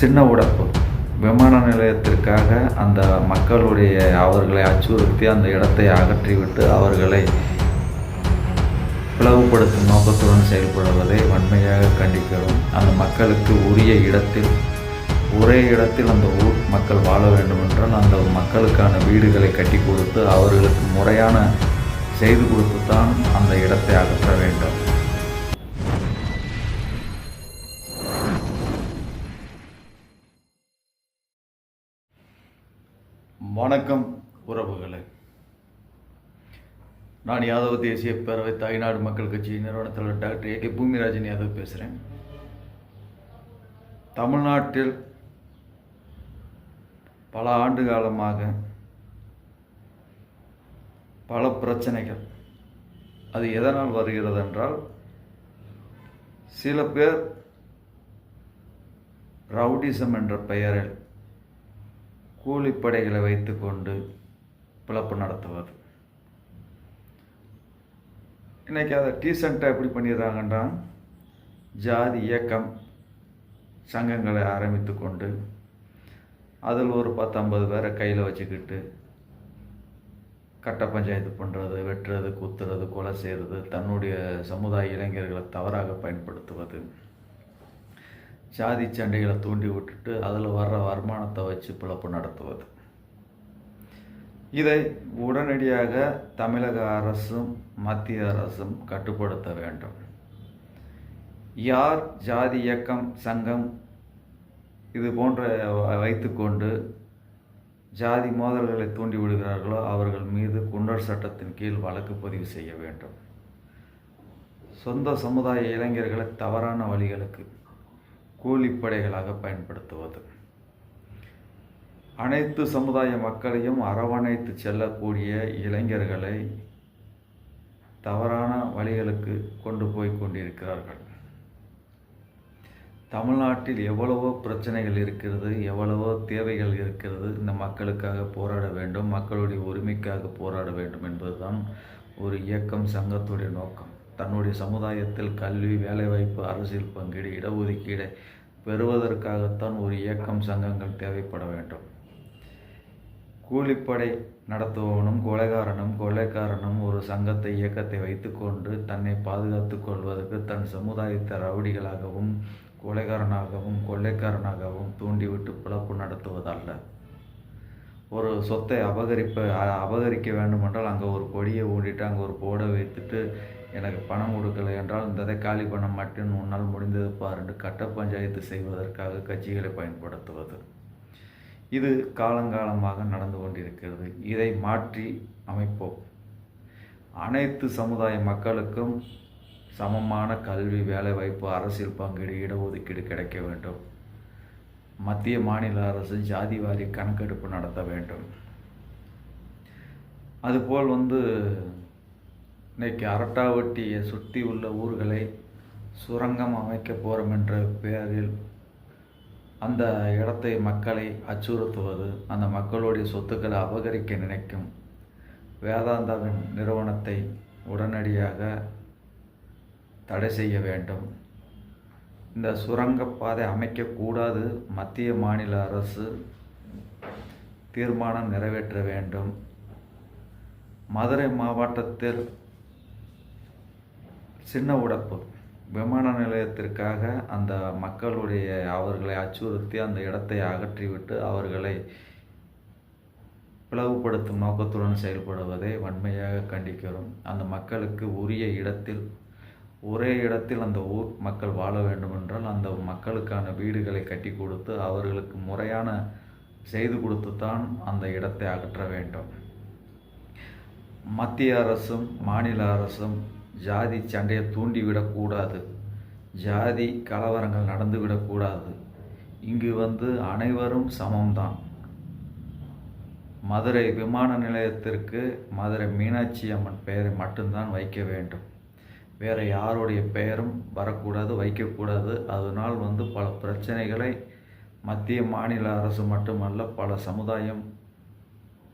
சின்ன உடப்பு. விமான நிலையத்திற்காக அந்த மக்களுடைய அவர்களை அச்சுறுத்தி அந்த இடத்தை அகற்றிவிட்டு அவர்களை பிளவுபடுத்தும் நோக்கத்துடன் செயல்படுவதை வன்மையாக கண்டிக்கிறோம் அந்த மக்களுக்கு உரிய இடத்தில் ஒரே இடத்தில் அந்த ஊர் மக்கள் வாழ வேண்டுமென்றால் அந்த மக்களுக்கான வீடுகளை கட்டி கொடுத்து அவர்களுக்கு முறையான செய்து கொடுத்து தான் அந்த இடத்தை அகற்ற வேண்டும். வணக்கம் உறவுகளே. நான் யாதவ தேசிய பேரவை தாய்நாடு மக்கள் கட்சி நிறுவன தலைவர் doctor A K Bhoomirajan Yadav பேசுகிறேன் தமிழ்நாட்டில் பல ஆண்டு காலமாக பல பிரச்சனைகள். அது எதனால் வருகிறது என்றால் சில பேர் ரவுடிசம் என்ற பெயரில் கூலிப்படைகளை வைத்துக்கொண்டு பிளப்பு நடத்துவது. இன்றைக்கி அதை டீசெண்டாக எப்படி பண்ணிடுறாங்கன்னா ஜாதி இயக்கம் சங்கங்களை ஆரம்பித்து கொண்டு அதில் ஒரு பத்தொம்பது பேரை கையில் வச்சுக்கிட்டு கட்ட பஞ்சாயத்து பண்ணுறது வெட்டுறது குத்துறது கொலை செய்கிறது தன்னுடைய சமுதாய இளைஞர்களை தவறாக பயன்படுத்துவது. சாதி சண்டைகளை தூண்டி விட்டுட்டு அதில் வர்ற வருமானத்தை வச்சு பிழப்பு நடத்துவது. இதை உடனடியாக தமிழக அரசும் மத்திய அரசும் கட்டுப்படுத்த வேண்டும். யார் ஜாதி இயக்கம் சங்கம் இது போன்ற வைத்துக்கொண்டு ஜாதி மோதல்களை தூண்டி விடுகிறார்களோ அவர்கள் மீது குண்டர் சட்டத்தின் கீழ் வழக்கு பதிவு செய்ய வேண்டும். சொந்த சமுதாய இளைஞர்களை தவறான வழிகளுக்கு கூலிப்படைகளாக பயன்படுத்துவது. அனைத்து சமுதாய மக்களையும் அரவணைத்து செல்லக்கூடிய இளைஞர்களை தவறான வழிகளுக்கு கொண்டு போய் கொண்டிருக்கிறார்கள். தமிழ்நாட்டில் எவ்வளவோ பிரச்சனைகள் இருக்கிறது எவ்வளவோ தேவைகள் இருக்கிறது. இந்த மக்களுக்காக போராட வேண்டும் மக்களுடைய உரிமைக்காக போராட வேண்டும் என்பதுதான் ஒரு இயக்கம் சங்கத்துடைய நோக்கம். தன்னுடைய சமுதாயத்தில் கல்வி வேலைவாய்ப்பு அரசியல் பங்கீடு இடஒதுக்கீடை பெறுவதற்காகத்தான் ஒரு இயக்கம் சங்கங்கள் தேவைப்பட வேண்டும். கூலிப்படை நடத்துபவனும் கொலைகாரனும் கொலைக்காரனும் ஒரு சங்கத்தை இயக்கத்தை வைத்துக்கொண்டு தன்னை பாதுகாத்து கொள்வதற்கு தன் சமுதாயத்தை ரவுடிகளாகவும் கொலைகாரனாகவும் கொள்ளைக்காரனாகவும் தூண்டிவிட்டு பிழப்பு நடத்துவதல்ல. ஒரு சொத்தை அபகரிப்ப அபகரிக்க வேண்டுமென்றால் அங்கே ஒரு கொடியை ஊண்டிட்டு அங்கே ஒரு போட வைத்துட்டு எனக்கு பணம் கொடுக்கலை என்றால் இந்த இதை காலி பண்ண மாட்டேன். உன்னால் முடிந்தது பாருன்னு கட்ட பஞ்சாயத்து செய்வதற்காக கட்சிகளை பயன்படுத்துவது. இது காலங்காலமாக நடந்து கொண்டிருக்கிறது. இதை மாற்றி அமைப்போம். அனைத்து சமுதாய மக்களுக்கும் சமமான கல்வி வேலைவாய்ப்பு அரசியல் பங்கீடு இடஒதுக்கீடு கிடைக்க வேண்டும். மத்திய மாநில அரசு ஜாதி வாரி கணக்கெடுப்பு நடத்த வேண்டும். அதுபோல் வந்து இன்றைக்கி அரட்டாவட்டியை சுற்றி உள்ள ஊர்களை சுரங்கம் அமைக்க போகிறோம் என்ற பெயரில் அந்த இடத்தை மக்களை அச்சுறுத்துவது அந்த மக்களுடைய சொத்துக்களை அபகரிக்க நினைக்கும் வேதாந்தாவின் நிறுவனத்தை உடனடியாக தடை செய்ய வேண்டும். இந்த சுரங்கப்பாதை அமைக்கக்கூடாது மத்திய மாநில அரசு தீர்மானம் நிறைவேற்ற வேண்டும். மதுரை மாவட்டத்தில் சின்ன உடப்பு. விமான நிலையத்திற்காக அந்த மக்களுடைய அவர்களை அச்சுறுத்தி அந்த இடத்தை அகற்றிவிட்டு அவர்களை பிளவுபடுத்தும் நோக்கத்துடன் செயல்படுவதை வன்மையாக கண்டிக்கிறோம். அந்த மக்களுக்கு உரிய இடத்தில் ஒரே இடத்தில் அந்த ஊர் மக்கள் வாழ வேண்டுமென்றால் அந்த மக்களுக்கான வீடுகளை கட்டி கொடுத்து அவர்களுக்கு முறையான செய்து கொடுத்து தான் அந்த இடத்தை அகற்ற வேண்டும். மத்திய அரசும் மாநில அரசும் ஜாதி சண்டையை தூண்டிவிடக்கூடாது. ஜாதி கலவரங்கள் நடந்துவிடக்கூடாது. இங்கு வந்து அனைவரும் சமம்தான். மதுரை விமான நிலையத்திற்கு மதுரை மீனாட்சி அம்மன் பெயரை மட்டும்தான் வைக்க வேண்டும். வேறு யாருடைய பெயரும் வரக்கூடாது வைக்கக்கூடாது. அதனால் வந்து பல பிரச்சனைகளை மத்திய மாநில அரசு மட்டுமல்ல பல சமுதாயம்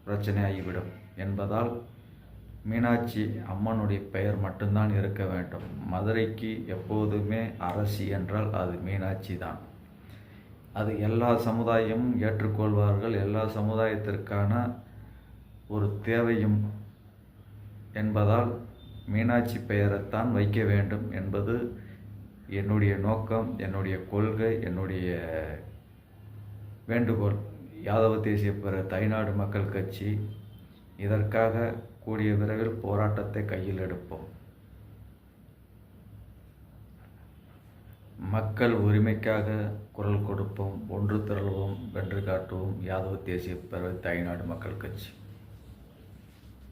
பிரச்சனையாகிவிடும் என்பதால் மீனாட்சி அம்மனுடைய பெயர் மட்டும்தான் இருக்க வேண்டும். மதுரைக்கு எப்போதுமே அரசி என்றால் அது மீனாட்சி தான். அது எல்லா சமுதாயமும் ஏற்றுக்கொள்வார்கள். எல்லா சமுதாயத்திற்கான ஒரு தேவையும் என்பதால் மீனாட்சி பெயரைத்தான் வைக்க வேண்டும் என்பது என்னுடைய நோக்கம் என்னுடைய கொள்கை என்னுடைய வேண்டுகோள். யாதவ தேசிய பெற தைநாடு மக்கள் கட்சி இதற்காக கூடிய விரைவில் போராட்டத்தை கையில் எடுப்போம். மக்கள் உரிமைக்காக குரல் கொடுப்போம் ஒன்று திரள்வோம் வென்று காட்டுவோம். யாதவ தேசிய பேரவை தாய்நாடு மக்கள் கட்சி.